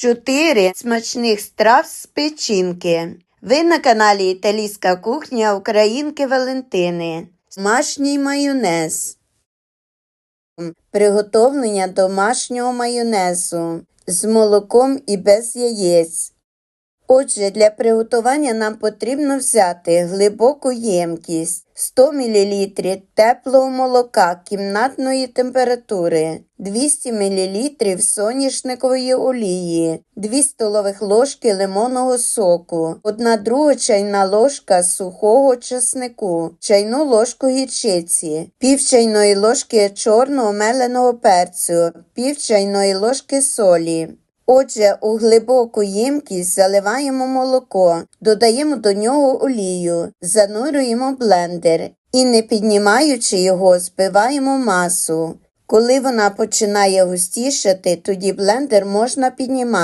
Чотири смачних страв з печінки. Ви на каналі Італійська кухня Українки Валентини. Домашній майонез. Приготовлення домашнього майонезу з молоком і без яєць. Отже, для приготування нам потрібно взяти глибоку ємкість 100 мл теплого молока кімнатної температури, 200 мл соняшникової олії, 2 столових ложки лимонного соку, 1 друга чайна ложка сухого чеснику, чайну ложку гірчиці, пів чайної ложки чорного меленого перцю, пів чайної ложки солі. Отже, у глибоку ємкість заливаємо молоко, додаємо до нього олію, занурюємо блендер і, не піднімаючи його, збиваємо масу. Коли вона починає густішати, тоді блендер можна піднімати.